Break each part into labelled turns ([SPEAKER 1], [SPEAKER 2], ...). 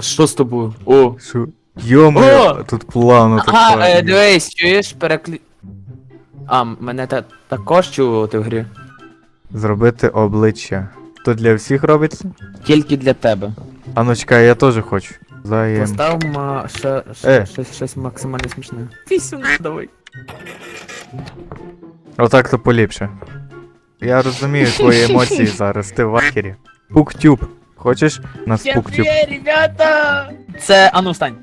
[SPEAKER 1] Що з тобою? О!
[SPEAKER 2] Що? Йо-моє,
[SPEAKER 1] О!
[SPEAKER 2] тут плавно так
[SPEAKER 1] Ага, е, дивись, чуєш, переклі... А, мене та також чути в грі.
[SPEAKER 2] Зробити обличчя. То для всіх робиться?
[SPEAKER 1] Тільки для тебе.
[SPEAKER 2] А ну чекай, я теж хочу. Заєм.
[SPEAKER 1] Постав ма... ще, ще,
[SPEAKER 2] Е.
[SPEAKER 1] щось, щось максимально смішне. Сюди давай.
[SPEAKER 2] Отак то поліпше. Я розумію твої емоції зараз, ти в ахері. Пуктюб. Хочеш на спуктюб?
[SPEAKER 1] ребята! Це, а ну встань.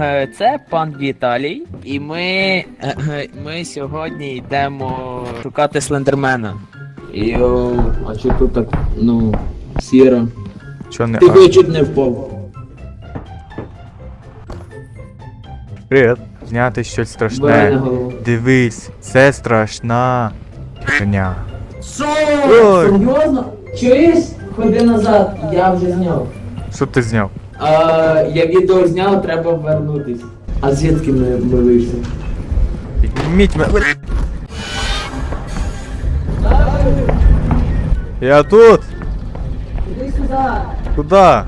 [SPEAKER 1] Е, Це пан Віталій, і ми, е, е, ми сьогодні йдемо шукати слендермена. Йоу, а що тут так, ну, сіро?
[SPEAKER 2] Чо не
[SPEAKER 1] Ти
[SPEAKER 2] а?
[SPEAKER 1] чуть не впав.
[SPEAKER 2] Привіт. Зняти щось страшне. Дивись, це страшна херня.
[SPEAKER 1] Що? Серйозно? Чуєш? Ходи назад, я вже зняв.
[SPEAKER 2] Що ти зняв?
[SPEAKER 1] А, я відео зняв, треба вернутись. А звідки ми, ми вийшли?
[SPEAKER 2] Підніміть мене. Я тут!
[SPEAKER 1] Іди сюди.
[SPEAKER 2] Куда?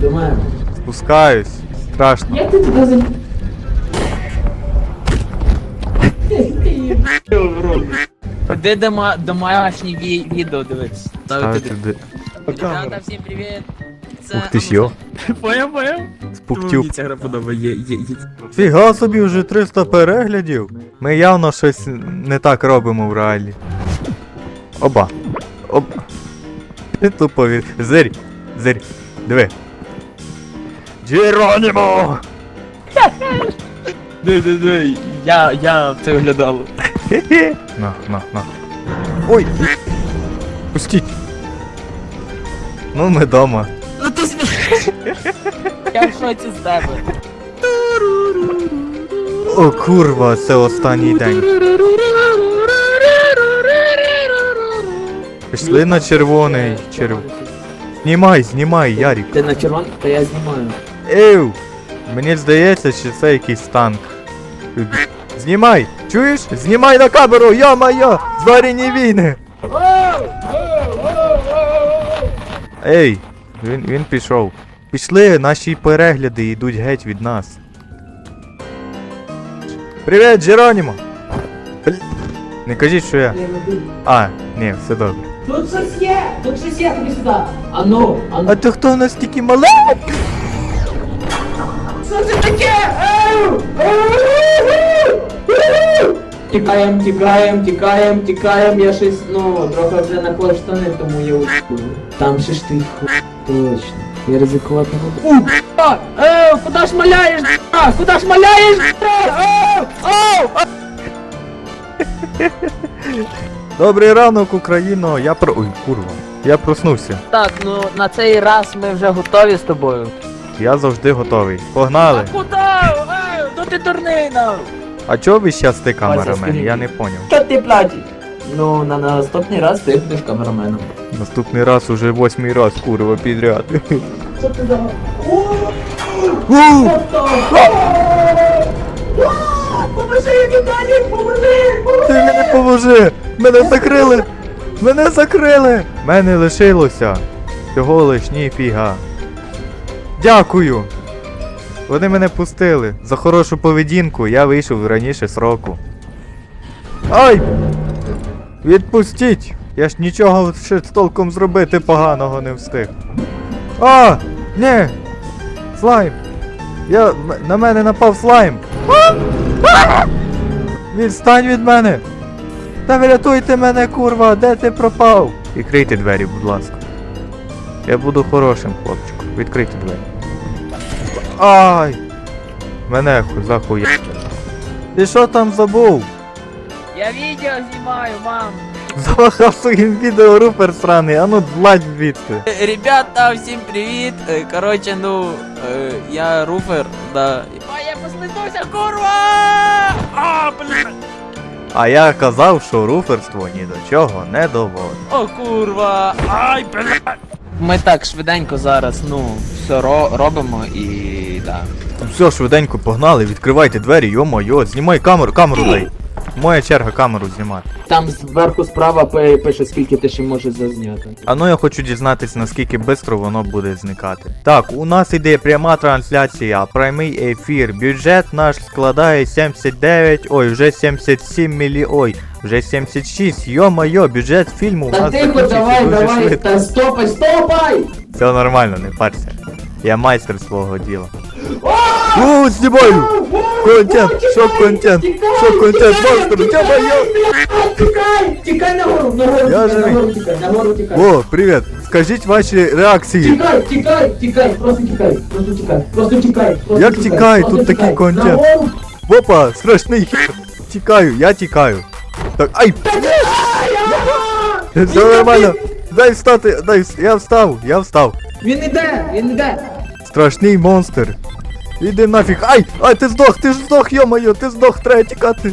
[SPEAKER 1] До мене.
[SPEAKER 2] Спускаюсь. Страшно.
[SPEAKER 1] Як ти туди за... Ходи до, ма- домашнє ві- відео дивитися.
[SPEAKER 2] Ставити де.
[SPEAKER 1] Ребята, всім привіт. Це...
[SPEAKER 2] Ух ти ж йо.
[SPEAKER 1] Поняв, поняв?
[SPEAKER 2] Спуктюб.
[SPEAKER 1] Мені ця гра подобає. Є, є, є.
[SPEAKER 2] Фіга собі вже 300 переглядів. Ми явно щось не так робимо в реалі. Оба. Оба. Ти Тупо від. Зирь. Зирь. Диви. Джеронімо!
[SPEAKER 1] Ди, ди, ди. Я, я це оглядав.
[SPEAKER 2] Хе-хе. На, на, на. Ой! Пустіть! Ну, ми дома.
[SPEAKER 1] Ну ти смі- Я в шоці з тебе.
[SPEAKER 2] О, курва, це останній день. Пішли на червоний. Черв... Знімай, знімай, Ярік.
[SPEAKER 1] Ти на червоний, то я знімаю.
[SPEAKER 2] Ев! Мені здається, що це якийсь танк. Знімай! Чуєш? Знімай на камеру! Йо-моє! Зварені війни! Ей! Він, він пішов. Пішли, наші перегляди йдуть геть від нас. Привіт, Джеронімо! Не кажіть, що я. А, ні, все добре.
[SPEAKER 1] Тут щось є! Тут щось є, тобі сюди! Ану, ану.
[SPEAKER 2] А ти хто настільки маленький?
[SPEAKER 1] Що це таке? Ау! Тікаєм, тікаєм, тікаєм, тікаєм, я щось, ну, трохи вже наклав штани, тому я уйду. Там ще ж ти хуй, точно. Я ризикувати не буду. А, Ей, куди ж маляєш? А, куди ж маляєш? Ау! Ау!
[SPEAKER 2] Добрий ранок, Україно! Я про. Ой, курва. Я проснувся.
[SPEAKER 1] Так, ну на цей раз ми вже готові з тобою.
[SPEAKER 2] Я завжди готовий. Погнали!
[SPEAKER 1] куди? Ей, то ти турнина!
[SPEAKER 2] А чого ви щас ти камерамен? Я не поняв.
[SPEAKER 1] Що ти платиш? Ну, на наступний раз ти будеш камераменом.
[SPEAKER 2] Наступний раз уже восьмий раз, курва, підряд.
[SPEAKER 1] Що ти за... Поможи, Віталій, поможи!
[SPEAKER 2] Ти мене поможи! Мене закрили! Мене закрили! Мене лишилося. Всього лиш ніфіга. Дякую! Вони мене пустили. За хорошу поведінку я вийшов раніше сроку. Ай! Відпустіть! Я ж нічого ще толком зробити поганого не встиг. А! Ні! Слайм! Я. На мене напав слайм! Відстань від мене! Та врятуйте мене, курва, де ти пропав? Відкрийте двері, будь ласка. Я буду хорошим хлопчиком. Відкрийте двері. Ай! Мене ху- захуя. Ти що там забув?
[SPEAKER 1] Я відео знімаю, мам.
[SPEAKER 2] Замахав своїм відео рупер сраний, а ну зладь звідси.
[SPEAKER 1] Ребята, всім привіт. Е, Короче, ну, е, я руфер, да. А я послизнувся, курва! А, блін!
[SPEAKER 2] А я казав, що руферство ні до чого не доводить.
[SPEAKER 1] О, курва! Ай, блядь! Ми так швиденько зараз, ну, все ро- робимо і да.
[SPEAKER 2] Все, швиденько погнали, відкривайте двері, йо-моє, знімай камеру, камеру дай. моя черга камеру знімати.
[SPEAKER 1] Там зверху справа пи- пише, скільки ти ще можеш зазняти.
[SPEAKER 2] А ну я хочу дізнатися, наскільки швидко воно буде зникати. Так, у нас іде пряма трансляція, прямий ефір. Бюджет наш складає 79, ой, вже 77 мільйон, ой, вже 76. Йо-моє, бюджет фільму у
[SPEAKER 1] Та
[SPEAKER 2] нас
[SPEAKER 1] тихо,
[SPEAKER 2] закінчився
[SPEAKER 1] давай,
[SPEAKER 2] дуже
[SPEAKER 1] давай,
[SPEAKER 2] швидко.
[SPEAKER 1] та стопай, стопай!
[SPEAKER 2] Все нормально, не парся. Я майстер свого діла. О, знімаю! Контент, що контент? Що контент, монстр, йо-моє!
[SPEAKER 1] Тікай, тікай нагору, нагору,
[SPEAKER 2] Я
[SPEAKER 1] тікай,
[SPEAKER 2] живий.
[SPEAKER 1] нагору тікай, нагору тікай.
[SPEAKER 2] О, привіт! Скажіть ваші реакції.
[SPEAKER 1] Тікай, тікай, тікай, просто тікай, просто тікай, просто тікай. Просто
[SPEAKER 2] Як тікай?
[SPEAKER 1] просто
[SPEAKER 2] Тут такий
[SPEAKER 1] тікай.
[SPEAKER 2] контент.
[SPEAKER 1] Нагору.
[SPEAKER 2] Опа, страшний хер. Тікаю, я тікаю. Так, ай! Все нормально. Дай встати, дай, вс- я встав, я встав.
[SPEAKER 1] Він іде, він іде.
[SPEAKER 2] Страшний монстр. Іди нафіг. Ай! Ай, ти здох, ти ж здох, йо-моє, ти здох, треба тікати.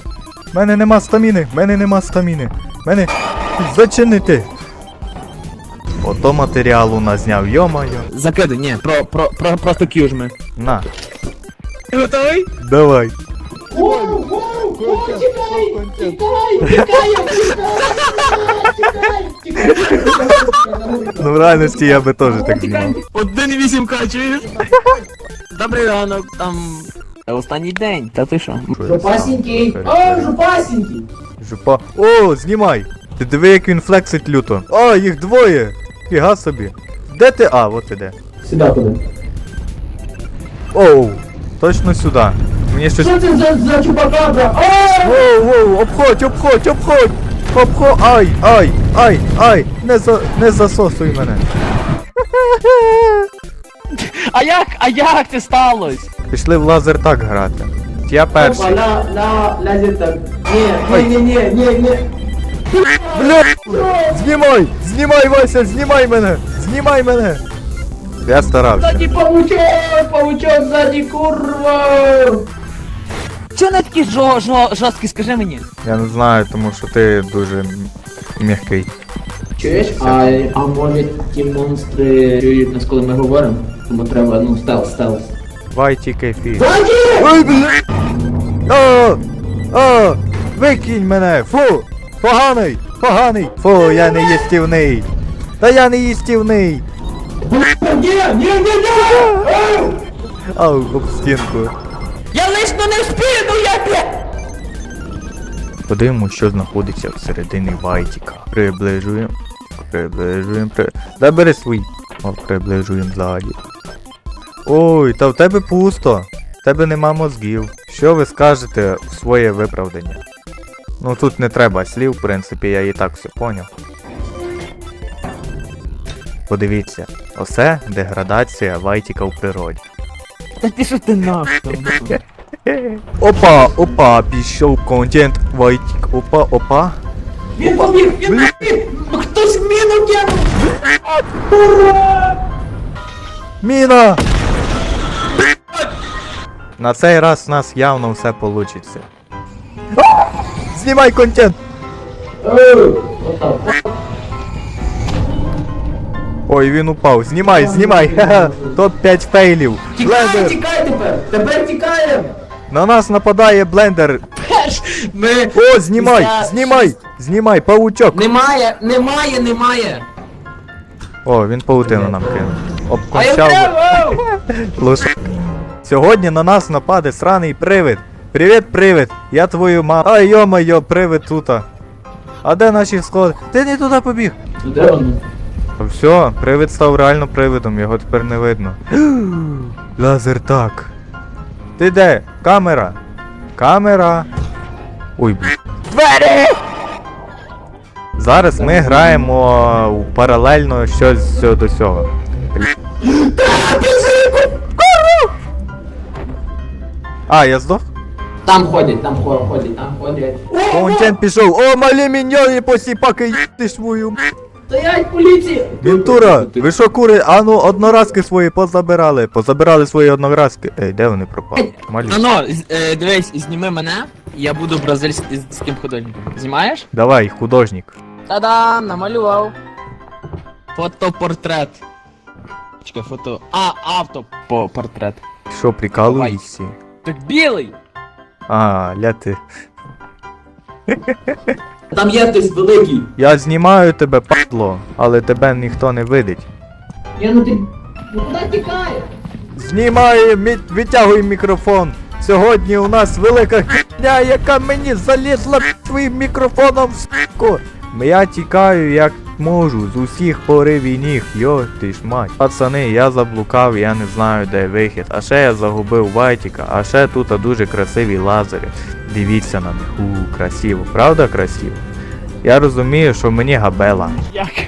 [SPEAKER 2] Мене нема стаміни, мене нема стаміни. Мене зачинити. Ото матеріалу назняв, йо-моє.
[SPEAKER 1] Закидай, ні, про, про, про, просто к'южми.
[SPEAKER 2] На,
[SPEAKER 1] Ти готовий?
[SPEAKER 2] давай.
[SPEAKER 1] Воу, воу, воу, тікай, тікай, тікай, тікай, тікай, тікай.
[SPEAKER 2] Ну в реальності я би теж так знімав.
[SPEAKER 1] Один вісім чуєш? Добрий ранок, там... Останній день, та ти що? Жопасенький, о, жопасенький.
[SPEAKER 2] Жопа. О, знімай! Ти диви, як він флексить люто. О, їх двоє! Фіга собі. Де ти? А, от іде.
[SPEAKER 1] Сюди куди?
[SPEAKER 2] Оу, точно сюди. Щось.
[SPEAKER 1] Що це за, за чупакабра?
[SPEAKER 2] Воу, воу, обходь, обходь, обходь! Обходь! Ай, ай, ай, ай! Не за не засосуй мене.
[SPEAKER 3] А як? А як це сталося?
[SPEAKER 2] Пішли в лазер так грати. Я
[SPEAKER 1] Опа,
[SPEAKER 2] перший.
[SPEAKER 1] на, на, лазер Ні, ні, ні, ні, ні, ні.
[SPEAKER 2] Бля! Знімай! Знімай, Вася, знімай мене! Знімай мене! Я старався.
[SPEAKER 1] Ззаді павучок, павучок ззаді, курва.
[SPEAKER 3] Чого не такий жо, жо, жорсткий, скажи мені?
[SPEAKER 2] Я не знаю, тому що ти дуже м'який.
[SPEAKER 1] Чуєш? А, а може ті монстри чують нас, коли ми говоримо? Тому треба, ну, стелс, стелс.
[SPEAKER 2] Давай тільки фі. Ой, бля! О! О! Викинь мене! Фу! Поганий! Поганий! Фу, я не їстівний! Та я не їстівний!
[SPEAKER 1] Ні, ні, ні, ні! Ау!
[SPEAKER 2] Ау, об стінку.
[SPEAKER 3] Я лично не вспію, ну я бля!
[SPEAKER 2] Подивимось, що знаходиться всередині Вайтіка. Приближуємо. Приближуємо. При... Дай бери свій. О, приближуємо ззаді. Ой, та в тебе пусто. В тебе нема мозгів. Що ви скажете в своє виправдання? Ну тут не треба слів, в принципі, я і так все поняв. Подивіться, оце деградація Вайтіка в природі.
[SPEAKER 3] Та ти що ти нахуй?
[SPEAKER 2] Опа, опа, пішов контент Вайтік. Опа, опа.
[SPEAKER 1] Він побіг, він побіг! Хтось міну кинув! Ура!
[SPEAKER 2] Міна! На цей раз в нас явно все получиться. Знімай контент! Ой, він упав. Знімай, знімай! Ха-ха. Топ-5 фейлів.
[SPEAKER 1] Тікай, тікай тепер! Тепер тікаємо!
[SPEAKER 2] На нас нападає блендер.
[SPEAKER 3] Перш, ми...
[SPEAKER 2] О, знімай!
[SPEAKER 3] Після-
[SPEAKER 2] Знімай! Знімай, паучок!
[SPEAKER 1] Немає, немає, немає!
[SPEAKER 2] О, він паутину нам кинув. Обкончав.
[SPEAKER 1] треба!
[SPEAKER 2] Сьогодні на нас нападе сраний привид. Привіт, привид! Я твою маму. Ай йо-моє, привид тута. А де наші сходи? Ти не туди побіг.
[SPEAKER 1] Де воно?
[SPEAKER 2] Все, привид став реально привидом, його тепер не видно. Лазер так. Ти де? Камера. Камера. Ой, б**. Двері! Зараз ми граємо у паралельно щось до цього. А, я здох?
[SPEAKER 1] Там ходять, там ходять, там ходять.
[SPEAKER 2] Контент пішов. О, малі міньйони посіпаки їсти свою.
[SPEAKER 1] Стоять поліція!
[SPEAKER 2] Вінтура, ви що кури? А ну одноразки свої позабирали. Позабирали свої одноразки. Ей, де вони пропали? Малі.
[SPEAKER 3] Ано, з- е, дивись, зніми мене, я буду бразильським художником. Знімаєш?
[SPEAKER 2] Давай, художник.
[SPEAKER 3] Та-дам, намалював. Фотопортрет. Чекай, фото. А, автопортрет.
[SPEAKER 2] Що, прикалуєшся?
[SPEAKER 3] Так білий!
[SPEAKER 2] А, ля ти.
[SPEAKER 1] Там є хтось великий.
[SPEAKER 2] Я знімаю тебе, падло, але тебе ніхто не видить.
[SPEAKER 1] Я ну ти. Ну куди тікає?
[SPEAKER 2] Знімаю, мі- витягуй мікрофон. Сьогодні у нас велика хня, яка мені залізла під своїм мікрофоном в с**ку. Я тікаю як можу з усіх поривів ніг, йо ти ж мать. Пацани, я заблукав, я не знаю де вихід. А ще я загубив Вайтіка, а ще тут дуже красиві лазери. Дивіться на них, у, красиво, правда красиво? Я розумію, що мені габела.
[SPEAKER 3] Як?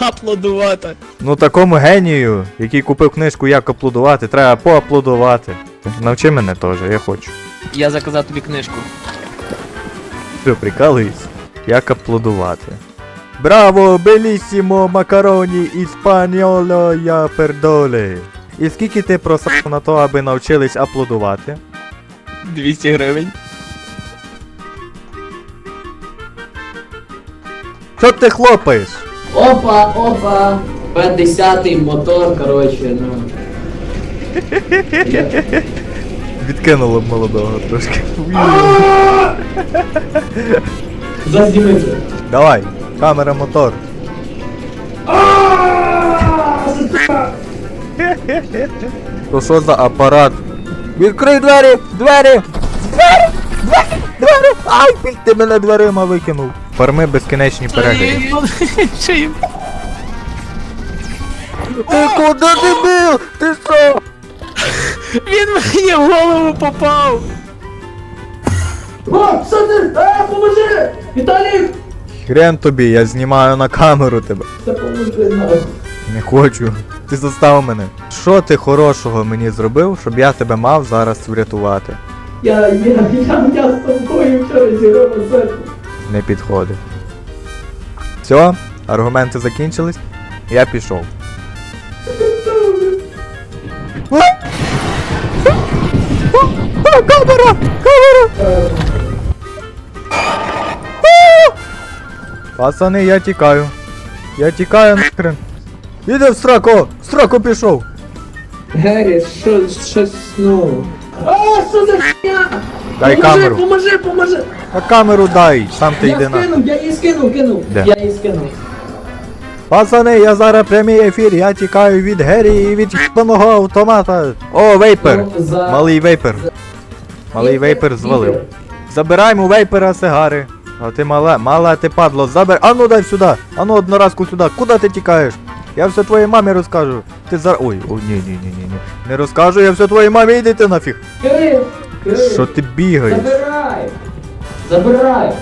[SPEAKER 3] Аплодувати.
[SPEAKER 2] Ну такому генію, який купив книжку Як аплодувати, треба поаплодувати. Навчи мене теж, я хочу.
[SPEAKER 3] Я заказав тобі книжку.
[SPEAKER 2] Що, прикалуюсь? Як аплодувати. Браво, белісімо, макароні, іспаньоло, я пердоле. І скільки ти просав на то, аби навчились аплодувати?
[SPEAKER 3] 200 гривень.
[SPEAKER 2] Що ти хлопаєш?
[SPEAKER 1] Опа, опа. П10 мотор, короче, ну.
[SPEAKER 2] Відкинуло б молодого трошки.
[SPEAKER 1] Зазніми.
[SPEAKER 2] Давай, камера мотор. То що за апарат? Відкрий двері! Двері! Двері! Двері! Двері! Ай, ти мене дверима викинув. Фарми безкінечні перегляди. Ти куди дебіл? Ти що?
[SPEAKER 3] Він мені в голову попав.
[SPEAKER 1] О, ти? Е, поможи! Віталій!
[SPEAKER 2] Хрен тобі, я знімаю на камеру тебе.
[SPEAKER 1] Та поможи нахуй.
[SPEAKER 2] Не хочу. Ти застав мене. Що ти хорошого мені зробив, щоб я тебе мав зараз врятувати?
[SPEAKER 1] Я, я, я, я з тобою вчора зіграв серце.
[SPEAKER 2] Не підходить. Все, аргументи закінчились. Я пішов. Камера! Камера! Пацани, я тікаю. Я тікаю нахрен. Іди в сраку! В сраку пішов!
[SPEAKER 1] Гері, що, щось, ну... А, що за хуйня?
[SPEAKER 2] Дай
[SPEAKER 1] поможи,
[SPEAKER 2] камеру.
[SPEAKER 1] Поможи, поможи!
[SPEAKER 2] А камеру дай, сам ти
[SPEAKER 1] Я
[SPEAKER 2] йди на.
[SPEAKER 1] скинув, я її скинув, кинув.
[SPEAKER 2] Де?
[SPEAKER 1] Я її скинув.
[SPEAKER 2] Пацани, я зараз прямий ефір, я тікаю від Гері і від ебаного автомата. О, вейпер!
[SPEAKER 1] Ну, за-
[SPEAKER 2] Малий вейпер. Малий вейпер звалив. Забираємо вейпера сигари. А ти мала, мала ти падло, забер. Ану дай сюди. Ану одноразку сюди. Куди ти тікаєш? Я все твоїй мамі розкажу. Ти зар. Ой, о, ні, ні, ні, ні, ні. Не розкажу, я все твоїй мамі, йди ти нафіг.
[SPEAKER 1] Кирил, Кирил,
[SPEAKER 2] Що ти бігаєш?
[SPEAKER 1] Забирай! Забирай!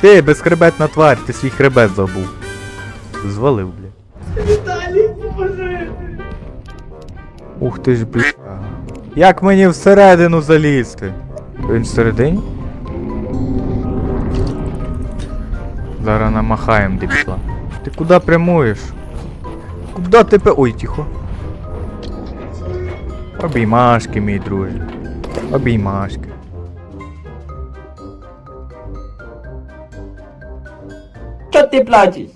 [SPEAKER 2] Ти безхребетна тварь, ти свій хребет забув. Звалив, бля.
[SPEAKER 1] Віталій, поможи!
[SPEAKER 2] Ух ти ж, бля. Як мені всередину залізти? Він всередині? Зараз намахаєм дебіла. Ти куди прямуєш? Куди ти пе... Ой, тихо. Обіймашки, мій друже. Обіймашки.
[SPEAKER 1] Що ти плачеш?